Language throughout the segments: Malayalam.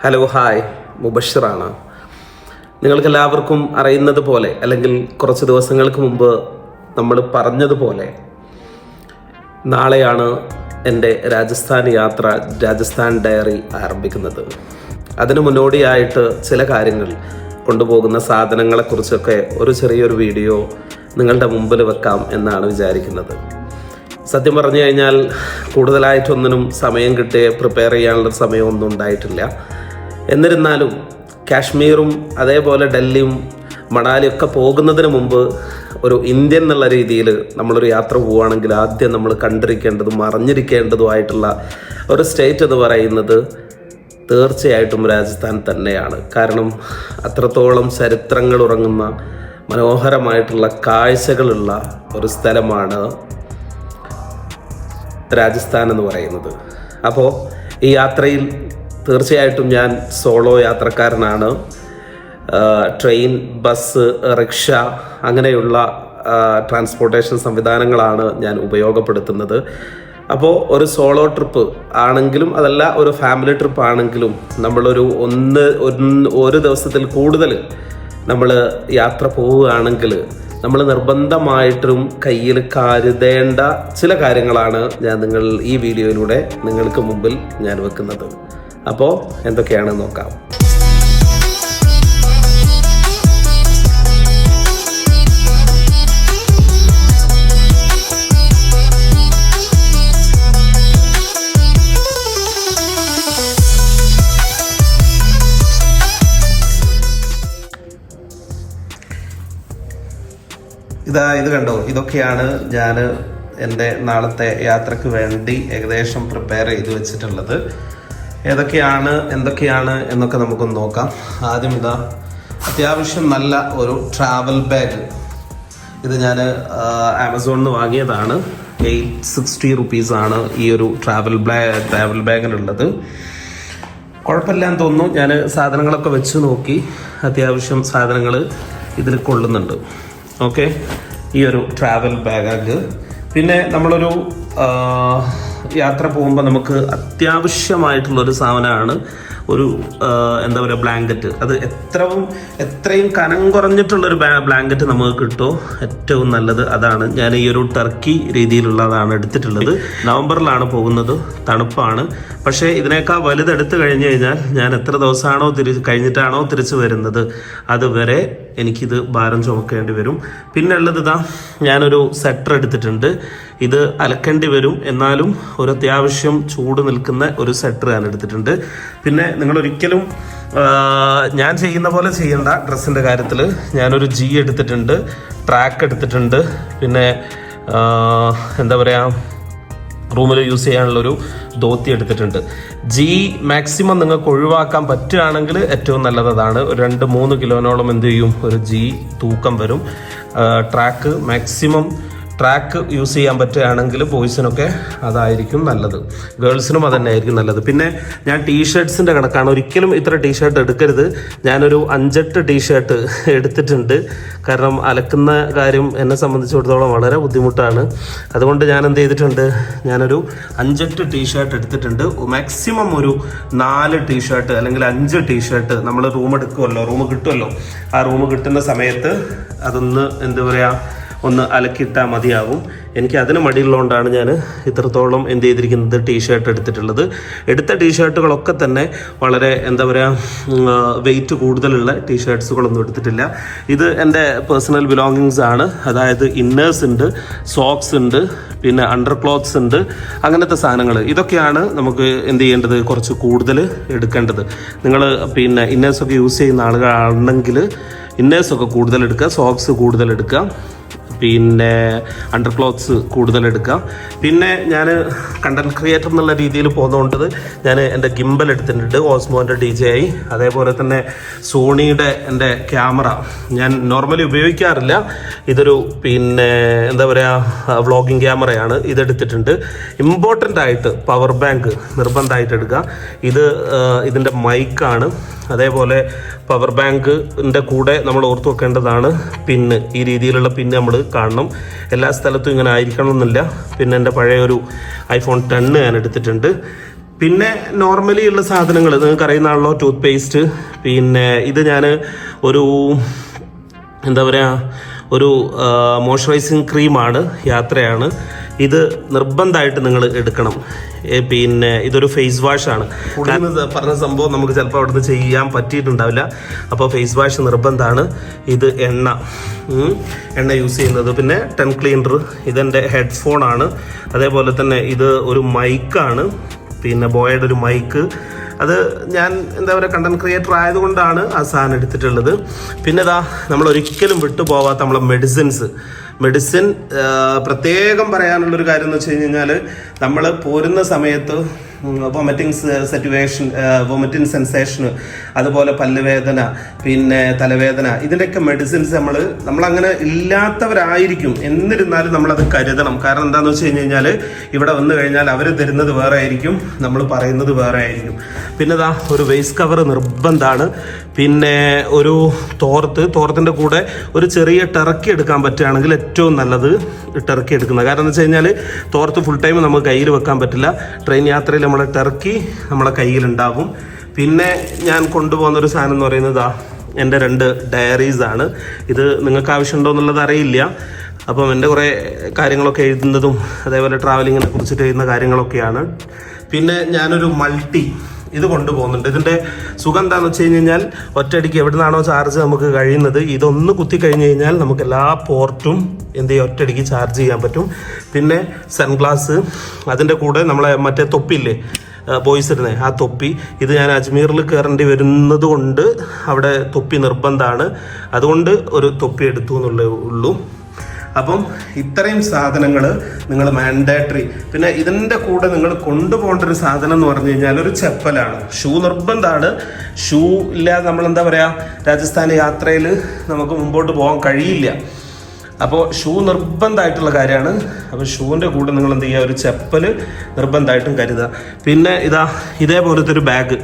ഹലോ ഹായ് മുബഷിറാണ് നിങ്ങൾക്ക് എല്ലാവർക്കും അറിയുന്നത് പോലെ അല്ലെങ്കിൽ കുറച്ച് ദിവസങ്ങൾക്ക് മുമ്പ് നമ്മൾ പറഞ്ഞതുപോലെ നാളെയാണ് എന്റെ രാജസ്ഥാൻ യാത്ര രാജസ്ഥാൻ ഡയറി ആരംഭിക്കുന്നത്. അതിന് മുന്നോടിയായിട്ട് ചില കാര്യങ്ങൾ കൊണ്ടുപോകുന്ന സാധനങ്ങളെക്കുറിച്ചൊക്കെ ഒരു ചെറിയൊരു വീഡിയോ നിങ്ങളുടെ മുമ്പിൽ വെക്കാം എന്നാണ് വിചാരിക്കുന്നത്. സത്യം പറഞ്ഞു കഴിഞ്ഞാൽ കൂടുതലായിട്ടൊന്നിനും സമയം കിട്ടിയ പ്രിപ്പയർ ചെയ്യാനുള്ള സമയമൊന്നും ഉണ്ടായിട്ടില്ല. എന്നിരുന്നാലും കാശ്മീറും അതേപോലെ ഡൽഹിയും മണാലിയൊക്കെ പോകുന്നതിന് മുമ്പ് ഒരു ഇന്ത്യൻ എന്നുള്ള രീതിയിൽ നമ്മളൊരു യാത്ര പോവുകയാണെങ്കിൽ ആദ്യം നമ്മൾ കണ്ടിരിക്കേണ്ടതും അറിഞ്ഞിരിക്കേണ്ടതുമായിട്ടുള്ള ഒരു സ്റ്റേറ്റ് എന്ന് പറയുന്നത് തീർച്ചയായിട്ടും രാജസ്ഥാൻ തന്നെയാണ്. കാരണം അത്രത്തോളം ചരിത്രങ്ങൾ ഉറങ്ങുന്ന മനോഹരമായിട്ടുള്ള കാഴ്ചകളുള്ള ഒരു സ്ഥലമാണ് രാജസ്ഥാൻ എന്ന് പറയുന്നത്. അപ്പോൾ ഈ യാത്രയിൽ തീർച്ചയായിട്ടും ഞാൻ സോളോ യാത്രക്കാരനാണ്. ട്രെയിൻ ബസ് റിക്ഷ അങ്ങനെയുള്ള ട്രാൻസ്പോർട്ടേഷൻ സംവിധാനങ്ങളാണ് ഞാൻ ഉപയോഗപ്പെടുത്തുന്നത്. അപ്പോൾ ഒരു സോളോ ട്രിപ്പ് ആണെങ്കിലും അതല്ല ഒരു ഫാമിലി ട്രിപ്പ് ആണെങ്കിലും നമ്മളൊരു ഒന്ന് ഒരു ദിവസത്തിൽ കൂടുതൽ നമ്മൾ യാത്ര പോവുകയാണെങ്കിൽ നമ്മൾ നിർബന്ധമായിട്ടും കയ്യിൽ കരുതേണ്ട ചില കാര്യങ്ങളാണ് ഞാൻ നിങ്ങൾ ഈ വീഡിയോയിലൂടെ നിങ്ങൾക്ക് മുമ്പിൽ ഞാൻ വെക്കുന്നത്. അപ്പോൾ എന്തൊക്കെയാണ് നോക്കാം. ഇതാ ഇത് കണ്ടോ? ഇതൊക്കെയാണ് ഞാൻ എന്റെ നാളത്തെ യാത്രയ്ക്ക് വേണ്ടി ഏകദേശം പ്രിപ്പയർ ചെയ്ത് വെച്ചിട്ടുള്ളത്. ഏതൊക്കെയാണ് എന്തൊക്കെയാണ് എന്നൊക്കെ നമുക്കൊന്ന് നോക്കാം. ആദ്യം ഇതാ അത്യാവശ്യം നല്ല ഒരു ട്രാവൽ ബാഗ് ഇത് ഞാൻ ആമസോണിൽ നിന്ന് വാങ്ങിയതാണ്. എയ്റ്റ് സിക്സ്റ്റി റുപ്പീസാണ് ഈ ഒരു ട്രാവൽ ബാഗ് ട്രാവൽ ബാഗിനുള്ളത് കുഴപ്പമില്ലാന്ന് തോന്നുന്നു. ഞാൻ സാധനങ്ങളൊക്കെ വെച്ച് നോക്കി. അത്യാവശ്യം സാധനങ്ങൾ ഇതിൽ കൊള്ളുന്നുണ്ട്. ഓക്കെ? ഈ ഒരു ട്രാവൽ ബാഗ് പിന്നെ നമ്മളൊരു യാത്ര പോകുമ്പോൾ നമുക്ക് അത്യാവശ്യമായിട്ടുള്ളൊരു സാധനമാണ് ഒരു എന്താ പറയുക ബ്ലാങ്കറ്റ് അത് എത്രയും എത്രയും കനം കുറഞ്ഞിട്ടുള്ളൊരു ബ്ലാങ്കറ്റ് നമുക്ക് കിട്ടുമോ ഏറ്റവും നല്ലത് അതാണ്. ഞാൻ ഈ ഒരു ടർക്കി രീതിയിലുള്ളതാണ് എടുത്തിട്ടുള്ളത്. നവംബറിലാണ് പോകുന്നത്. തണുപ്പാണ്. പക്ഷേ ഇതിനേക്കാൾ വലുത് കഴിഞ്ഞ് കഴിഞ്ഞു കഴിഞ്ഞാൽ ഞാൻ എത്ര ദിവസമാണോ തിരി കഴിഞ്ഞിട്ടാണോ തിരിച്ചു വരുന്നത്? അതുവരെ എനിക്കിത് ഭാരം ചുമക്കേണ്ടി വരും. പിന്നെ ഉള്ളത് ഇതാ ഞാനൊരു സെറ്റർ എടുത്തിട്ടുണ്ട്. ഇത് അലക്കേണ്ടി വരും. എന്നാലും ഒരു അത്യാവശ്യം ചൂട് നിൽക്കുന്ന ഒരു സെറ്റർ ഞാൻ എടുത്തിട്ടുണ്ട്. പിന്നെ നിങ്ങൾ ഒരിക്കലും ഞാൻ ചെയ്യുന്ന പോലെ ചെയ്യേണ്ട ഡ്രസ്സിന്റെ കാര്യത്തിൽ ഞാനൊരു ജി എടുത്തിട്ടുണ്ട്. ട്രാക്ക് എടുത്തിട്ടുണ്ട്. പിന്നെ എന്താ പറയുക റൂമിൽ യൂസ് ചെയ്യാനുള്ള ഒരു ധോത്തി എടുത്തിട്ടുണ്ട്. ജി മാക്സിമം നിങ്ങൾക്ക് ഒഴിവാക്കാൻ പറ്റുകയാണെങ്കിൽ ഏറ്റവും നല്ലത് അതാണ്. രണ്ട് മൂന്ന് കിലോനോളം എന്ത് ചെയ്യും? ഒരു ജി തൂക്കം വരും. ട്രാക്ക് മാക്സിമം ട്രാക്ക് യൂസ് ചെയ്യാൻ പറ്റുകയാണെങ്കിൽ ബോയ്സിനൊക്കെ അതായിരിക്കും നല്ലത്. ഗേൾസിനും അത് തന്നെ ആയിരിക്കും നല്ലത്. പിന്നെ ഞാൻ ടീഷർട്ട്സിന്റെ കണക്കാണ്. ഒരിക്കലും ഇത്ര ടീഷർട്ട് എടുക്കരുത്. ഞാനൊരു അഞ്ചെട്ട് ടീഷർട്ട് എടുത്തിട്ടുണ്ട്. കാരണം അലക്കുന്ന കാര്യം എന്നെ സംബന്ധിച്ചിടത്തോളം വളരെ ബുദ്ധിമുട്ടാണ്. അതുകൊണ്ട് ഞാൻ എന്ത് ചെയ്തിട്ടുണ്ട്? ഞാനൊരു അഞ്ചെട്ട് ടീഷർട്ട് എടുത്തിട്ടുണ്ട്. മാക്സിമം ഒരു നാല് ടീഷർട്ട് അല്ലെങ്കിൽ അഞ്ച് ടീഷർട്ട് നമ്മൾ റൂം എടുക്കുമല്ലോ റൂം കിട്ടുമല്ലോ ആ റൂം കിട്ടുന്ന സമയത്ത് അതൊന്ന് എന്താ പറയുക ഒന്ന് അലക്കിയിട്ടാൽ മതിയാകും എനിക്ക് അതിന് മടിയുള്ളതുകൊണ്ടാണ് ഞാൻ ഇത്രത്തോളം എന്ത് ചെയ്തിരിക്കുന്നത് ടീഷർട്ട് എടുത്തിട്ടുള്ളത്. എടുത്ത ടീഷർട്ടുകളൊക്കെ തന്നെ വളരെ എന്താ പറയുക വെയിറ്റ് കൂടുതലുള്ള ടീഷർട്ട്സുകളൊന്നും എടുത്തിട്ടില്ല. ഇത് എന്റെ പേഴ്സണൽ ബിലോങ്ങിങ്സ് ആണ്. അതായത് ഇന്നേഴ്സ് ഉണ്ട് സോക്സ് ഉണ്ട് പിന്നെ അണ്ടർ ക്ലോത്ത്സ് ഉണ്ട് അങ്ങനത്തെ സാധനങ്ങൾ ഇതൊക്കെയാണ് നമുക്ക് എന്ത് ചെയ്യേണ്ടത്? കുറച്ച് കൂടുതൽ എടുക്കേണ്ടത്. നിങ്ങൾ പിന്നെ ഇന്നേഴ്സൊക്കെ യൂസ് ചെയ്യുന്ന ആളുകളാണെങ്കിൽ ഇന്നേഴ്സൊക്കെ കൂടുതൽ എടുക്കുക സോക്സ് കൂടുതൽ എടുക്കുക. പിന്നെ അണ്ടർ ക്ലോത്ത്സ് കൂടുതൽ എടുക്കാം. പിന്നെ ഞാൻ കണ്ടന്റ് ക്രിയേറ്റർ എന്നുള്ള രീതിയിൽ പോകുന്നതുകൊണ്ട് ഞാൻ എന്റെ ഗിംബൽ എടുത്തിട്ടുണ്ട് ഓസ്മോന്റെ ഡി ജെ ഐ അതേപോലെ തന്നെ സോണിയുടെ എന്റെ ക്യാമറ ഞാൻ നോർമലി ഉപയോഗിക്കാറില്ല. ഇതൊരു പിന്നെ എന്താ പറയുക വ്ളോഗിങ് ക്യാമറയാണ് ഇതെടുത്തിട്ടുണ്ട് ഇമ്പോർട്ടന്റ് ആയിട്ട് പവർ ബാങ്ക് നിർബന്ധമായിട്ട് എടുക്കുക. ഇത് ഇതിന്റെ മൈക്കാണ് അതേപോലെ പവർ ബാങ്കിന്റെ കൂടെ നമ്മൾ ഓർത്ത് വെക്കേണ്ടതാണ്. പിന്ന് ഈ രീതിയിലുള്ള പിന്ന് നമ്മൾ കാണണം. എല്ലാ സ്ഥലത്തും ഇങ്ങനെ ആയിരിക്കണം എന്നില്ല പിന്നെ എന്റെ പഴയ ഒരു ഐഫോൺ ടെണ്ണ് ഞാൻ എടുത്തിട്ടുണ്ട്. പിന്നെ നോർമലി ഉള്ള സാധനങ്ങൾ നിങ്ങൾക്ക് അറിയുന്നതാണല്ലോ ടൂത്ത് പേസ്റ്റ് പിന്നെ ഇത് ഞാൻ ഒരു എന്താ പറയുക ഒരു മോയ്സ്ചറൈസിങ് ക്രീമാണ് യാത്രയാണ്. ഇത് നിർബന്ധമായിട്ട് നിങ്ങൾ എടുക്കണം. പിന്നെ ഇതൊരു ഫേസ് വാഷ് ഇത് പറഞ്ഞ സംഭവം നമുക്ക് ചിലപ്പോൾ അവിടുന്ന് ചെയ്യാൻ പറ്റിയിട്ടുണ്ടാവില്ല. അപ്പോൾ ഫേസ് വാഷ് നിർബന്ധമാണ്. ഇത് എണ്ണ. എണ്ണ യൂസ് ചെയ്യുന്നത്. പിന്നെ ടെൻ ക്ലീനർ ഇതെന്റെ ഹെഡ്ഫോണാണ് അതേപോലെ തന്നെ ഇത് ഒരു മൈക്കാണ് പിന്നെ ബോയുടെ ഒരു മൈക്ക് അത് ഞാൻ എന്താ പറയുക കണ്ടന്റ് ക്രിയേറ്റർ ആയതുകൊണ്ടാണ് ആ സാധനം എടുത്തിട്ടുള്ളത്. പിന്നെ ഇതാ നമ്മൾ ഒരിക്കലും വിട്ടുപോവാത്ത നമ്മളെ മെഡിസിൻസ് മെഡിസിൻ പ്രത്യേകം പറയാനുള്ളൊരു കാര്യം എന്ന് വെച്ച് കഴിഞ്ഞാൽ നമ്മൾ പോരുന്ന സമയത്ത് വൊമിറ്റിംഗ് സിറ്റുവേഷൻ വൊമിറ്റിംഗ് സെൻസേഷന് അതുപോലെ പല്ലുവേദന പിന്നെ തലവേദന ഇതിന്റെയൊക്കെ മെഡിസിൻസ് നമ്മൾ നമ്മളങ്ങനെ ഇല്ലാത്തവരായിരിക്കും. എന്നിരുന്നാലും നമ്മളത് കരുതണം. കാരണം എന്താണെന്ന് വെച്ച് കഴിഞ്ഞ് കഴിഞ്ഞാൽ ഇവിടെ വന്നു കഴിഞ്ഞാൽ അവർ തരുന്നത് വേറെ ആയിരിക്കും നമ്മൾ പറയുന്നത് വേറെ ആയിരിക്കും. പിന്നെ ദാ ഒരു വേസ്റ്റ് കവർ നിർബന്ധമാണ് പിന്നെ ഒരു തോർത്ത് തോർത്തിന്റെ കൂടെ ഒരു ചെറിയ ടെറക്കി എടുക്കാൻ പറ്റുകയാണെങ്കിൽ ഏറ്റവും നല്ലത് ടെറക്കി എടുക്കുന്നത്. കാരണം എന്ന് വെച്ച് കഴിഞ്ഞാൽ തോർത്ത് ഫുൾ ടൈം നമുക്ക് കയ്യിൽ വെക്കാൻ പറ്റില്ല. ട്രെയിൻ യാത്രയിൽ നമ്മളെ ടെറക്കി നമ്മളെ കയ്യിലുണ്ടാവും. പിന്നെ ഞാൻ കൊണ്ടുപോകുന്ന ഒരു സാധനം എന്ന് പറയുന്നത് എന്റെ രണ്ട് ഡയറീസ് ആണ്. ഇത് നിങ്ങൾക്ക് ആവശ്യമുണ്ടോ എന്നുള്ളത് അറിയില്ല. അപ്പം എന്റെ കുറേ കാര്യങ്ങളൊക്കെ എഴുതുന്നതും അതേപോലെ ട്രാവലിങ്ങിനെ കുറിച്ചിട്ട് എഴുതുന്ന കാര്യങ്ങളൊക്കെയാണ്. പിന്നെ ഞാനൊരു മൾട്ടി ഇത് കൊണ്ടുപോകുന്നുണ്ട്. ഇതിന്റെ സുഖം എന്താണെന്ന് വെച്ച് കഴിഞ്ഞ് കഴിഞ്ഞാൽ ഒറ്റയടിക്ക് എവിടെ നിന്നാണോ ചാർജ് നമുക്ക് കഴിയുന്നത് ഇതൊന്ന് കുത്തി കഴിഞ്ഞ് കഴിഞ്ഞാൽ നമുക്ക് എല്ലാ പോർട്ടും എന്ത് ചെയ്യും ഒറ്റയടിക്ക് ചാർജ് ചെയ്യാൻ പറ്റും. പിന്നെ സൺഗ്ലാസ് അതിന്റെ കൂടെ നമ്മളെ മറ്റേ തൊപ്പില്ലേ ബോയ്സ് ഇരുന്നേ ആ തൊപ്പി. ഇത് ഞാൻ അജ്മീറിൽ കയറേണ്ടി വരുന്നത് കൊണ്ട് അവിടെ തൊപ്പി നിർബന്ധമാണ് അതുകൊണ്ട് ഒരു തൊപ്പി എടുത്തു എന്നുള്ളേ ഉള്ളൂ. അപ്പം ഇത്രയും സാധനങ്ങൾ നിങ്ങൾ മാൻഡേറ്ററി പിന്നെ ഇതിന്റെ കൂടെ നിങ്ങൾ കൊണ്ടുപോകേണ്ട ഒരു സാധനം എന്ന് പറഞ്ഞു കഴിഞ്ഞാൽ ഒരു ചെപ്പലാണ്. ഷൂ നിർബന്ധമാണ്. ഷൂ ഇല്ലാതെ നമ്മൾ എന്താ പറയുക രാജസ്ഥാൻ യാത്രയിൽ നമുക്ക് മുമ്പോട്ട് പോകാൻ കഴിയില്ല. അപ്പോൾ ഷൂ നിർബന്ധമായിട്ടുള്ള കാര്യമാണ്. അപ്പോൾ ഷൂവിന്റെ കൂടെ നിങ്ങൾ എന്ത് ചെയ്യുക ഒരു ചെപ്പൽ നിർബന്ധമായിട്ടും കരുതുക. പിന്നെ ഇതാ ഇതേപോലത്തെ ഒരു ബാഗ്.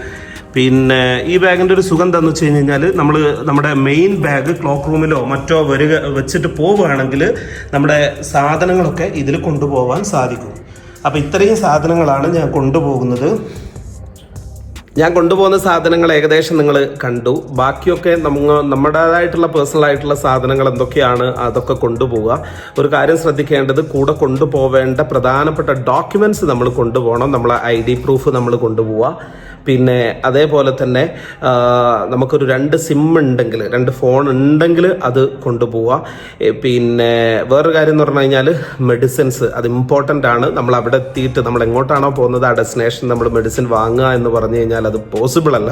പിന്നെ ഈ ബാഗിന്റെ ഒരു സുഖം എന്താണെന്ന് വെച്ച് കഴിഞ്ഞ് കഴിഞ്ഞാൽ നമ്മൾ നമ്മുടെ മെയിൻ ബാഗ് ക്ലോക്ക് റൂമിലോ മറ്റോ വരിക വെച്ചിട്ട് പോവുകയാണെങ്കിൽ നമ്മുടെ സാധനങ്ങളൊക്കെ ഇതിൽ കൊണ്ടുപോകാൻ സാധിക്കും. അപ്പോൾ ഇത്രയും സാധനങ്ങളാണ് ഞാൻ കൊണ്ടുപോകുന്നത്. ഞാൻ കൊണ്ടുപോകുന്ന സാധനങ്ങൾ ഏകദേശം നിങ്ങൾ കണ്ടു. ബാക്കിയൊക്കെ നമ്മ നമ്മുടേതായിട്ടുള്ള പേഴ്സണൽ ആയിട്ടുള്ള സാധനങ്ങൾ എന്തൊക്കെയാണ് അതൊക്കെ കൊണ്ടുപോവുക. ഒരു കാര്യം ശ്രദ്ധിക്കേണ്ടത് കൂടെ കൊണ്ടുപോവേണ്ട പ്രധാനപ്പെട്ട ഡോക്യുമെന്റ്സ് നമ്മൾ കൊണ്ടുപോകണം. നമ്മളെ ഐ ഡി പ്രൂഫ് നമ്മൾ കൊണ്ടുപോവുക. പിന്നെ അതേപോലെ തന്നെ നമുക്കൊരു രണ്ട് സിം ഉണ്ടെങ്കിൽ രണ്ട് ഫോൺ ഉണ്ടെങ്കിൽ അത് കൊണ്ടുപോവുക പിന്നെ വേറൊരു കാര്യം എന്ന് പറഞ്ഞു കഴിഞ്ഞാൽ മെഡിസിൻസ് അത് ഇമ്പോർട്ടന്റ് ആണ്. നമ്മൾ അവിടെ എത്തിയിട്ട് നമ്മൾ എങ്ങോട്ടാണോ പോകുന്നത് ആ ഡെസ്റ്റിനേഷൻ നമ്മൾ മെഡിസിൻ വാങ്ങുക എന്ന് പറഞ്ഞു കഴിഞ്ഞാൽ അത് പോസിബിൾ അല്ല.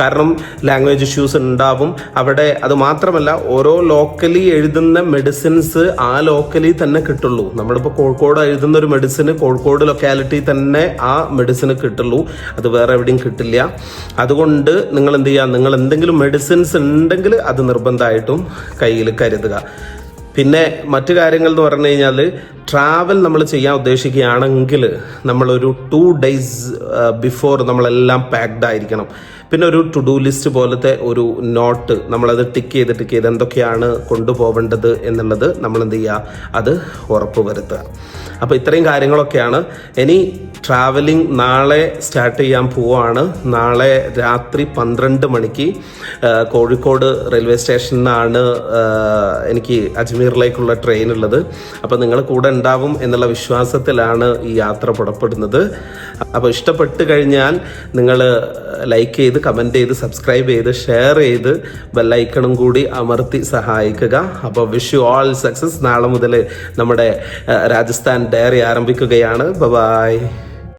കാരണം ലാംഗ്വേജ് ഇഷ്യൂസ് ഉണ്ടാവും. അവിടെ അത് മാത്രമല്ല ഓരോ ലോക്കലി എഴുതുന്ന മെഡിസിൻസ് ആ ലോക്കലി തന്നെ കിട്ടുള്ളൂ. നമ്മളിപ്പോൾ കോഴിക്കോട് എഴുതുന്ന ഒരു മെഡിസിന് കോഴിക്കോട് ലൊക്കാലിറ്റി തന്നെ ആ മെഡിസിന് കിട്ടുള്ളൂ. അത് വേറെ എവിടെയും കിട്ടില്ല. അതുകൊണ്ട് നിങ്ങൾ എന്ത് ചെയ്യുക നിങ്ങൾ എന്തെങ്കിലും മെഡിസിൻസ് ഉണ്ടെങ്കിൽ അത് നിർബന്ധമായിട്ടും കയ്യിൽ കരുതുക. പിന്നെ മറ്റു കാര്യങ്ങൾ എന്ന് പറഞ്ഞു കഴിഞ്ഞാൽ ട്രാവൽ നമ്മൾ ചെയ്യാൻ ഉദ്ദേശിക്കുകയാണെങ്കിൽ നമ്മളൊരു ടു ഡേയ്സ് ബിഫോർ നമ്മളെല്ലാം പാക്ഡ് ആയിരിക്കണം. പിന്നെ ഒരു ടു ഡു ലിസ്റ്റ് പോലത്തെ ഒരു നോട്ട് നമ്മളത് ടിക്ക് ചെയ്ത് ടിക്ക് ചെയ്ത് എന്തൊക്കെയാണ് കൊണ്ടുപോകേണ്ടത് എന്നുള്ളത് നമ്മൾ എന്ത് ചെയ്യുക അത് ഉറപ്പ് വരുത്തുക. അപ്പോൾ ഇത്രയും കാര്യങ്ങളൊക്കെയാണ്. ഇനി ട്രാവലിംഗ് നാളെ സ്റ്റാർട്ട് ചെയ്യാൻ പോവാണ്. നാളെ രാത്രി പന്ത്രണ്ട് മണിക്ക് കോഴിക്കോട് റെയിൽവേ ആ, എനിക്ക് അജ്മീറിലേക്കുള്ള ട്രെയിൻ ഉള്ളത്. അപ്പോൾ നിങ്ങൾ കൂടെ ഉണ്ടാവും എന്നുള്ള വിശ്വാസത്തിലാണ് ഈ യാത്ര പുറപ്പെടുന്നത്. അപ്പോൾ ഇഷ്ടപ്പെട്ട് കഴിഞ്ഞാൽ നിങ്ങൾ ലൈക്ക് ചെയ്ത് കമന്റ് ചെയ്ത് സബ്സ്ക്രൈബ് ചെയ്ത് ഷെയർ ചെയ്ത് ബെല്ലൈക്കണും കൂടി അമർത്തി സഹായിക്കുക. അപ്പോൾ വിഷ് യു ഓൾ സക്സസ് നാളെ മുതൽ നമ്മുടെ രാജസ്ഥാൻ ഡയറി ആരംഭിക്കുകയാണ്. ബൈ